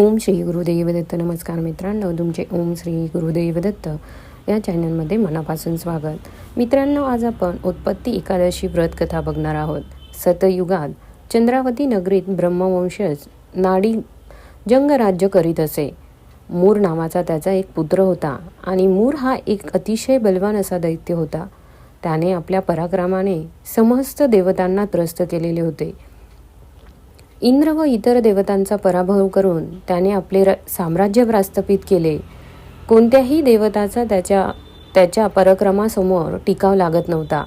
ओम श्री गुरुदेव दत्त. नमस्कार मित्रांनो तुमचे ओम श्री गुरुदेव दत्त या चॅनलमध्ये मनापासून स्वागत. मित्रांनो आज आपण उत्पत्ती एकादशी व्रत कथा बघणार आहोत. सतयुगात चंद्रावती नगरीत ब्रह्मवंशज नाडी जंग राज्य करीत असे. मूर नावाचा त्याचा एक पुत्र होता आणि मूर हा एक अतिशय बलवान असा दैत्य होता. त्याने आपल्या पराक्रमाने समस्त देवतांना त्रस्त केलेले होते. इंद्र व इतर देवतांचा पराभव करून त्याने आपले र साम्राज्य प्रस्थापित केले. कोणत्याही देवताचा त्याच्या त्याच्या पराक्रमासमोर टिकाव लागत नव्हता.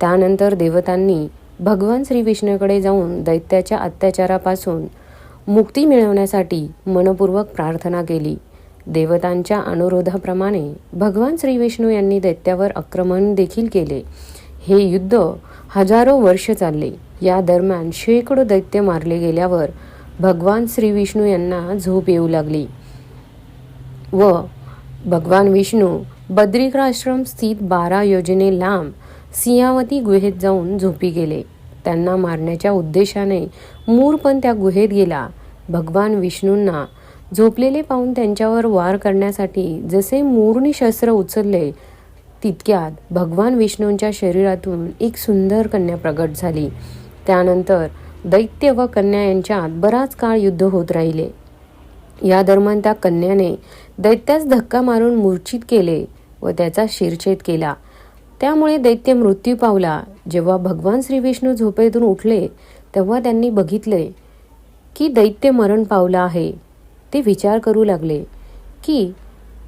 त्यानंतर देवतांनी भगवान श्री विष्णूकडे जाऊन दैत्याच्या अत्याचारापासून मुक्ती मिळवण्यासाठी मनपूर्वक प्रार्थना केली. देवतांच्या अनुरोधाप्रमाणे भगवान श्री विष्णू यांनी दैत्यावर आक्रमण देखील केले. हे युद्ध हजारो वर्ष चालले. या दरम्यान शेकडो दैत्य मारले गेल्यावर भगवान श्री विष्णू यांना झोप येऊ लागली व भगवान विष्णू बद्रिकाश्रम स्थित बारा योजने लांब सिंहावती गुहेत जाऊन झोपी गेले. त्यांना मारण्याच्या उद्देशाने मूर पण त्या गुहेत गेला. भगवान विष्णूंना झोपलेले पाहून त्यांच्यावर वार करण्यासाठी जसे मूरनी शस्त्र उचलले तितक्यात भगवान विष्णूंच्या शरीरातून एक सुंदर कन्या प्रगट झाली. त्यानंतर दैत्य व कन्या यांच्यात बराच काळ युद्ध होत राहिले. या दरम्यान त्या कन्याने दैत्यास धक्का मारून मूर्छित केले व त्याचा शिरछेद केला. त्यामुळे दैत्य मृत्यू पावला. जेव्हा भगवान श्री विष्णू झोपेतून उठले तेव्हा त्यांनी बघितले की दैत्य मरण पावला आहे. ते विचार करू लागले की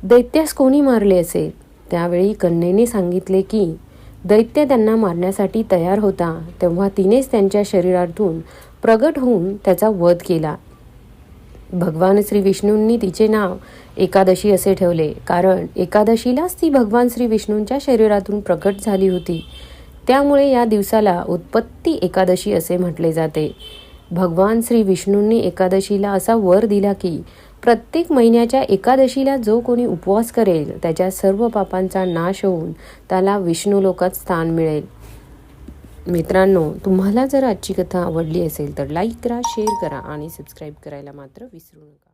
दैत्यास कोणी मारले असेल? त्यावेळी कन्येने सांगितले की दैत्य त्यांना मारण्यासाठी तयार होता तेव्हा तिनेच त्यांच्या शरीरातून प्रगट होऊन त्याचा वध केला. भगवान श्री विष्णूंनी तिचे नाव एकादशी असे ठेवले कारण एकादशीलाच ती भगवान श्री विष्णूंच्या शरीरातून प्रकट झाली होती. त्यामुळे या दिवसाला उत्पत्ती एकादशी असे म्हटले जाते. भगवान श्री विष्णूंनी एकादशीला असा वर दिला की प्रत्येक महिन्याच्या एकादशीला जो कोणी उपवास करेल त्याच्या सर्व पापांचा नाश होऊन त्याला विष्णू लोकात स्थान मिळेल. मित्रांनो तुम्हाला जर आजची कथा आवडली असेल तर लाईक करा शेअर करा आणि सबस्क्राईब करायला मात्र विसरू नका.